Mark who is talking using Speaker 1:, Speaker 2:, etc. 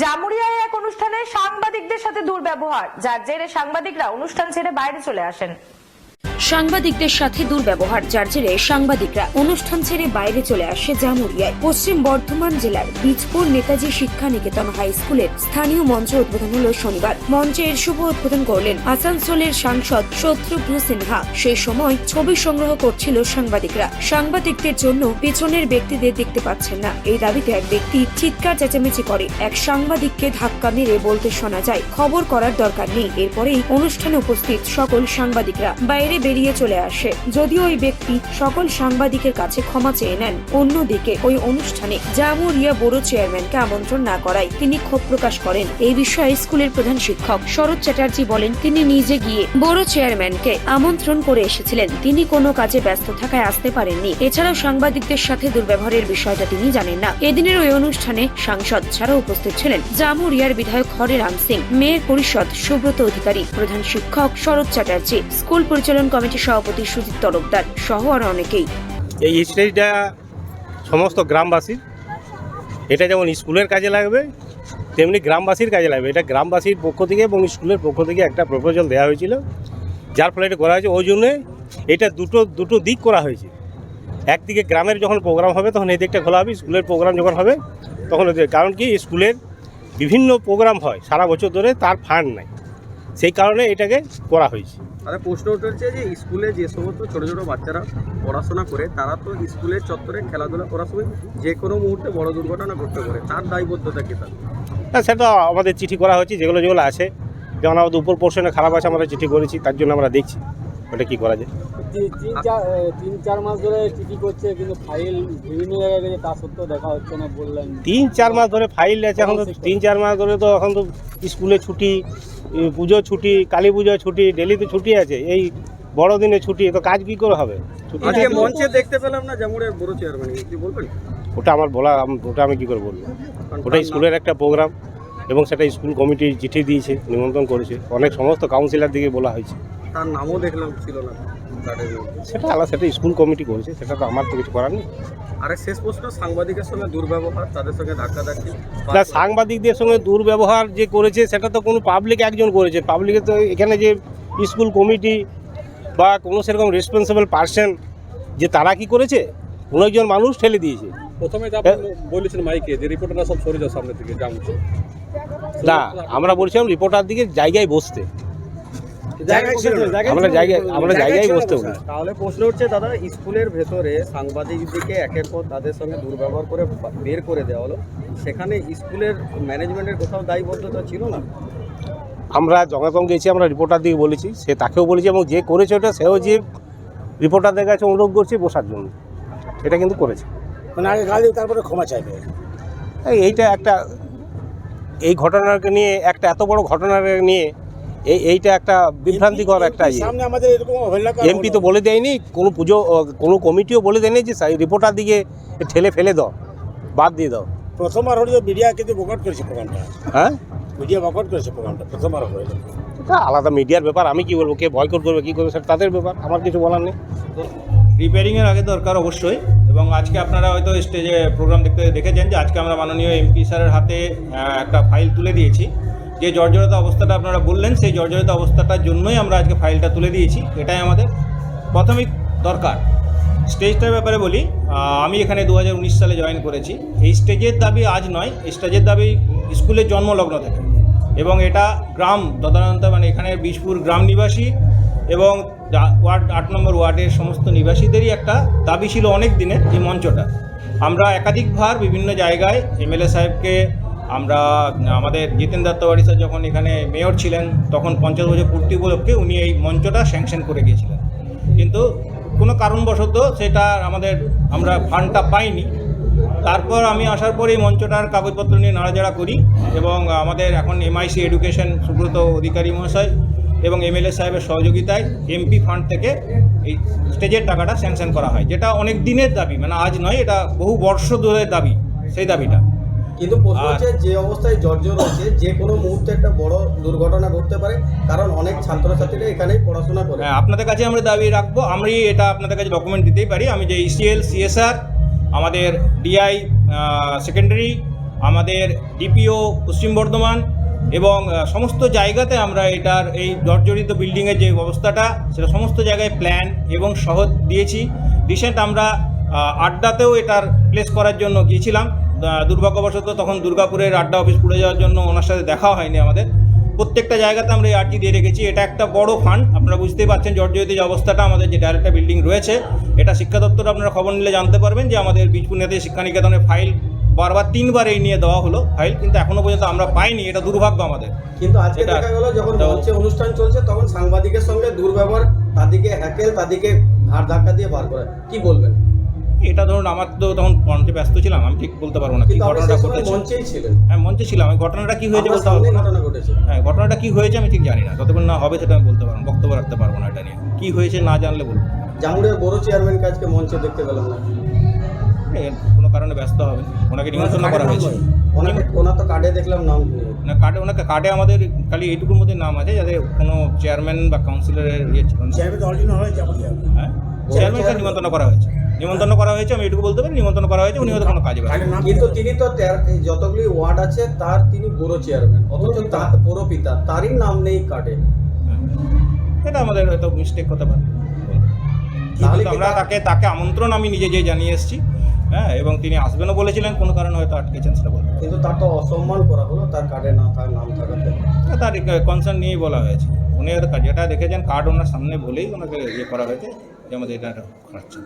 Speaker 1: জামুরিয়ায় এক অনুষ্ঠানে সাংবাদিকদের সাথে দুর্ব্যবহার যার জেরে সাংবাদিকরা অনুষ্ঠান ছেড়ে বাইরে চলে আসেন।
Speaker 2: সাংবাদিকদের সাথে দুর্ব্যবহার, যার জেরে সাংবাদিকরা অনুষ্ঠান ছেড়ে বাইরে চলে আসে জামুরিয়ায়। পশ্চিম বর্ধমান জেলার বীজপুর নেতাজি শিক্ষা নিকেতন হাই স্কুলের স্থানীয় মঞ্চ উদ্বোধন হল শনিবার। মঞ্চে এর শুভ উদ্বোধন করলেন আসানসোলের সাংসদ শত্রুঘ্ন সিনহা। সেই সময় ছবি সংগ্রহ করছিল সাংবাদিকরা। সাংবাদিকদের জন্য পেছনের ব্যক্তিদের দেখতে পাচ্ছেন না। এই দাবিতে এক ব্যক্তি চিৎকার চেঁচামেচি করে। এক সাংবাদিককে ধাক্কা মেরে বলতে শোনা যায়, খবর করার দরকার নেই। এরপরেই অনুষ্ঠানে উপস্থিত সকল সাংবাদিকরা। বাইরে বেরিয়ে চলে আসে। যদিও ওই ব্যক্তি সকল সাংবাদিকের কাছে ক্ষমা চেয়ে নেন, অন্যদিকে ওই অনুষ্ঠানে জামুরিয়া বড় চেয়ারম্যানকে আমন্ত্রণ না করায় তিনি ক্ষোভ প্রকাশ করেন। এই বিষয়ে স্কুলের প্রধান শিক্ষক শরৎ চ্যাটার্জি বলেন, তিনি নিজে গিয়ে বড় চেয়ারম্যানকে আমন্ত্রণ করে এসেছিলেন। তিনি কোনো কাজে ব্যস্ত থাকায় আসতে পারেননি। এছাড়াও সাংবাদিকদের সাথে দুর্ব্যবহারের বিষয়টা তিনি জানেন না। এদিনের ওই অনুষ্ঠানে সাংসদ ছাড়াও উপস্থিত ছিলেন জামুরিয়ার বিধায়ক হরে রাম সিং, মেয়র পরিষদ সুব্রত অধিকারী, প্রধান শিক্ষক শরৎ চ্যাটার্জি, স্কুল পরিচালন কমিটির সভাপতি সুজিত তরফদার সহ আরও অনেকেই।
Speaker 3: এই স্টেজটা সমস্ত গ্রামবাসীর। এটা যেমন স্কুলের কাজে লাগবে, তেমনি গ্রামবাসীর কাজে লাগবে। এটা গ্রামবাসীর পক্ষ থেকে এবং স্কুলের পক্ষ থেকে একটা প্রপোজাল দেওয়া হয়েছিল। যার ফলে এটা করা হয়েছে। ওই জন্যে এটা দুটো দুটো দিক করা হয়েছে। একদিকে গ্রামের যখন প্রোগ্রাম হবে, তখন এই দিকটা খোলা হবে। স্কুলের প্রোগ্রাম যখন হবে, তখন কারণ কি, স্কুলের বিভিন্ন প্রোগ্রাম হয়। সারা বছর ধরে তার ফান্ড নাই। সেই কারণে এটাকে করা হয়েছে।
Speaker 4: তাহলে প্রশ্ন উঠেছে যে স্কুলে যে সমস্ত ছোটো ছোটো বাচ্চারা পড়াশোনা করে তারা তো স্কুলের চত্বরে খেলাধুলা করার সময় যে কোনো মুহূর্তে বড় দুর্ঘটনা ঘটতে পারে তার দায়বদ্ধতা কি তার
Speaker 3: না সেটা আমাদের চিঠি করা হয়েছে যেগুলো যেগুলো আছে। যেমন আমাদের উপর পোর্শনে খারাপ আছে আমরা চিঠি করেছি তার জন্য আমরা দেখছি। ওটা কী করা যায়?
Speaker 5: তিন তিন চার এ, তিন চার মাস ধরে চিঠি করছে কিন্তু ফাইল বিভিন্ন জায়গায় গেছে তা সত্ত্বেও দেখা হচ্ছে না বললেন।
Speaker 3: তিন চার মাস ধরে ফাইল আছে এখন তো তিন চার মাস ধরে তো এখন তো স্কুলে ছুটি পুজো ছুটি কালী পুজো ছুটি ডেলি তো ছুটি আছে এই বড়দিনে ছুটি তো কাজ কী করে হবে?
Speaker 4: আজকে মঞ্চে দেখতে পেলাম না জামুরের বড় চেয়ারম্যান কি বলবেন?
Speaker 3: ওটা আমার বলা ওটা আমি কী করে বলব? ওটা স্কুলের একটা প্রোগ্রাম এবং সেটা স্কুল কমিটি চিঠি দিয়েছে নিমন্ত্রণ করেছে অনেক সমস্ত কাউন্সিলর দিকে বলা হয়েছে।
Speaker 4: তার নামও দেখলাম ছিল না কার্ডের মধ্যে।
Speaker 3: সেটা আলাদা সেটা স্কুল কমিটি করেছে সেটা তো আমার তো কিছু করার নেই।
Speaker 4: আরে শেষ প্রশ্ন সাংবাদিকের সঙ্গে দুর্ব্যবহার তাদের সঙ্গে ধাক্কাধাক্কি
Speaker 3: না সাংবাদিকদের সঙ্গে দুর্ব্যবহার যে করেছে সেটা তো কোনো পাবলিক একজন করেছে। পাবলিকে তো এখানে যে স্কুল কমিটি বা কোনো সেরকম রেসপন্সিবল পার্সন যে তারা কি করেছে? কোনো একজন মানুষ ঠেলে দিয়েছে।
Speaker 6: প্রথমে বলেছেন মাইকে যে রিপোর্টাররা সব সরে যাও সামনে থেকে জামুন
Speaker 3: না আমরা বলছিলাম রিপোর্টার দিকে জায়গায় বসতে। আমরা জায়গায় আমরা জায়গায় বসতে
Speaker 4: তাহলে প্রশ্ন হচ্ছে দাদা স্কুলের ভেতরে সাংবাদিকদেরকে একের পর তাদের সঙ্গে দুর্ব্যবহার করে বের করে দেওয়া হলো। সেখানে স্কুলের ম্যানেজমেন্টের কোথাও দায়বদ্ধতা ছিল না?
Speaker 3: আমরা গেছি আমরা রিপোর্টার দিকে বলেছি সে তাকেও বলেছি এবং যে করেছে ওটা সেও যে রিপোর্টারদের কাছে অনুরোধ করছে বসার জন্য। এটা কিন্তু করেছে।
Speaker 5: মানে আগে গালি তারপরে ক্ষমা চাইবে।
Speaker 3: এই এইটা একটা এই ঘটনাকে নিয়ে একটা এত বড় ঘটনাকে নিয়ে এই এইটা একটা বিভ্রান্তিকর একটা ইয়ে।
Speaker 5: সামনে আমাদের এরকম
Speaker 3: এমপি তো বলে দেয়নি কোনো পুজো কোনো কমিটিও বলে দেয়নি যে রিপোর্টার দিকে ঠেলে ফেলে দাও বাদ দিয়ে দাও।
Speaker 5: প্রথমবার হলো মিডিয়া কিন্তু বকট করেছে প্রোগ্রামটা
Speaker 3: হ্যাঁ?
Speaker 5: মিডিয়া বকট করেছে প্রোগ্রামটা প্রথমবার হয়ে
Speaker 3: এটা আলাদা মিডিয়ার ব্যাপার আমি কি বলব কে বয়কট করবে কি করবে সেটা তাদের ব্যাপার আমার কিছু বলার নেই।
Speaker 7: রিপেয়ারিংয়ের আগে দরকার অবশ্যই এবং আজকে আপনারা হয়তো স্টেজে প্রোগ্রাম দেখতে দেখেছেন যে আজকে আমরা মাননীয় এমপি স্যারের হাতে একটা ফাইল তুলে দিয়েছি। যে জর্জরিত অবস্থাটা আপনারা বললেন, সেই জর্জরিত অবস্থাটার জন্যই আমরা আজকে ফাইলটা তুলে দিয়েছি। এটাই আমাদের প্রাথমিক দরকার। স্টেজটার ব্যাপারে বলি আমি এখানে দু হাজার উনিশ সালে জয়েন করেছি। এই স্টেজের দাবি আজ নয় স্টেজের দাবি স্কুলের জন্মলগ্ন থেকে। এবং এটা গ্রাম, তদারন্ত মানে এখানে বীজপুর গ্রাম নিবাসী এবং ওয়ার্ড, আট নম্বর ওয়ার্ডের সমস্ত নিবাসীদেরই একটা দাবি ছিল অনেক দিনের এই মঞ্চটা। আমরা একাধিকবার বিভিন্ন জায়গায় এমএলএ সাহেবকে আমরা, আমাদের জিতেন দত্তবাড়ি স্যার যখন এখানে মেয়র ছিলেন, তখন পঞ্চাশ বছর পূর্তি উপলক্ষে উনি এই মঞ্চটা স্যাংশন করে গিয়েছিলেন। কিন্তু কোনো কারণবশত সেটা আমাদের, আমরা ফান্ডটা পাইনি। তারপর আমি আসার পর এই মঞ্চটার কাগজপত্র নিয়ে নাড়াচাড়া করি এবং আমাদের এখন এমআইসি এডুকেশন সুব্রত অধিকারী মহাশয় এবং এমএলএ সাহেবের সহযোগিতায় এমপি ফান্ড থেকে এই স্টেজের টাকাটা স্যাংশন করা হয়, যেটা অনেক দিনের দাবি মানে আজ নয়, এটা বহু বর্ষ ধরে দাবি, সেই দাবিটা।
Speaker 4: কিন্তু প্রশ্ন হচ্ছে যে অবস্থায় জর্জর রয়েছে যে কোনো মুহূর্তে একটা বড় দুর্ঘটনা ঘটতে পারে কারণ অনেক ছাত্রছাত্রীরা এখানেই পড়াশোনা করে।
Speaker 7: হ্যাঁ আপনাদের কাছে আমরা দাবি রাখব আমি এটা আপনাদের কাছে ডকুমেন্ট দিতেই পারি। আমি যে E ইসিএল সিএসআর আমাদের ডিআই সেকেন্ডারি আমাদের ডিপিও পশ্চিম বর্ধমান এবং সমস্ত জায়গাতে আমরা এটার এই জর্জরিত বিল্ডিংয়ের যে অবস্থাটা সেটা সমস্ত জায়গায় প্ল্যান এবং সহ দিয়েছি। রিসেন্ট আমরা আড্ডাতেও এটার প্লেস করার জন্য গিয়েছিলাম। দুর্ভাগ্যবশত তখন দুর্গাপুরের আড্ডা অফিস পুড়ে যাওয়ার জন্য ওনার সাথে দেখা হয়নি আমাদের। প্রত্যেকটা জায়গাতে আমরা এই আর্জি দিয়ে রেখেছি। এটা একটা বড় ফান্ড আপনারা বুঝতেই পারছেন জর্জরিত যে অবস্থাটা আমাদের যে ডাইরেক্টর বিল্ডিং রয়েছে এটা শিক্ষা দপ্তর আপনারা খবর নিলে জানতে পারবেন যে আমাদের বীজপুর নেতাজি শিক্ষা নিকেতনের ফাইল বারবার তিনবার এই নিয়ে দেওয়া হলো ফাইল কিন্তু এখনও পর্যন্ত আমরা পাইনি। এটা দুর্ভাগ্য আমাদের।
Speaker 4: কিন্তু আজকে দেখা গেল যখন মঞ্চে অনুষ্ঠান চলছে তখন সাংবাদিকের সঙ্গে দুর্ব্যবহার তাদেরকে হ্যাকেল তাদেরকে ঘাড় ধাক্কা দিয়ে বার করা। কি বলবেন?
Speaker 7: এটা ধরুন আমার তো তখন মঞ্চে ব্যস্ত ছিলাম আমি ঠিক বলতে পারব না কি ঘটনাটা ঘটেছে। হ্যাঁ মঞ্চে ছিলাম। আমি ঘটনাটা কি হয়েছে বলতে পারব না। হ্যাঁ ঘটনাটা কি হয়েছে আমি ঠিক জানি না। যতক্ষণ না হবে সেটা আমি বলতে পারব বক্তব্য রাখতে পারব না এটা নিয়ে। কি হয়েছে না জানলে বলব
Speaker 4: জামুড়ের বড় চেয়ারম্যান কাজকে মঞ্চে দেখতে পেলাম না।
Speaker 7: কোনো কারণে ব্যস্ত হবে। ওনাকে নিমন্ত্রণ করা হয়েছে।
Speaker 4: ওনাকে ওনার তো কার্ডে দেখলাম নাম
Speaker 7: না কার্ডে ওনাকে কার্ডে আমাদের খালি এইটুকুর মধ্যে নাম আছে যাতে কোনো চেয়ারম্যান বা কাউন্সিলরের ইয়ে ছিল না। হ্যাঁ চেয়ারম্যানকে নিমন্ত্রণ করা হয়েছে। নিমন্ত্রণ করা হয়েছে আমি এটুকু বলতে পারি নিমন্ত্রণ করা হয়েছে উনি হয়তো কোনো কাজে ব্যস্ত।
Speaker 4: কিন্তু তিনি তো যতগুলি ওয়ার্ড আছে তার তিনি বড় চেয়ারম্যান অথচ তার পিতা তারই নাম নেই কার্ডে
Speaker 7: হ্যাঁ। এটা আমাদের হয়তো মিস্টেক হতে পারে। আমরা তাকে তাকে আমন্ত্রণ আমি নিজে যেয়ে জানিয়ে এসেছি হ্যাঁ এবং তিনি আসবেনও বলেছিলেন কোনো কারণে হয়তো আটকেছেন সেটা বলতে
Speaker 4: কিন্তু তার তো অসম্মান করা হলো তার কার্ডে না তার নাম থাকাতে
Speaker 7: তার কনসার্ন নিয়েই বলা হয়েছে। উনি হয়তো যেটা দেখেছেন কার্ড ওনার সামনে বলেই ওনাকে ইয়ে করা হয়েছে যে আমাদের এটা একটা খারাপ ছিল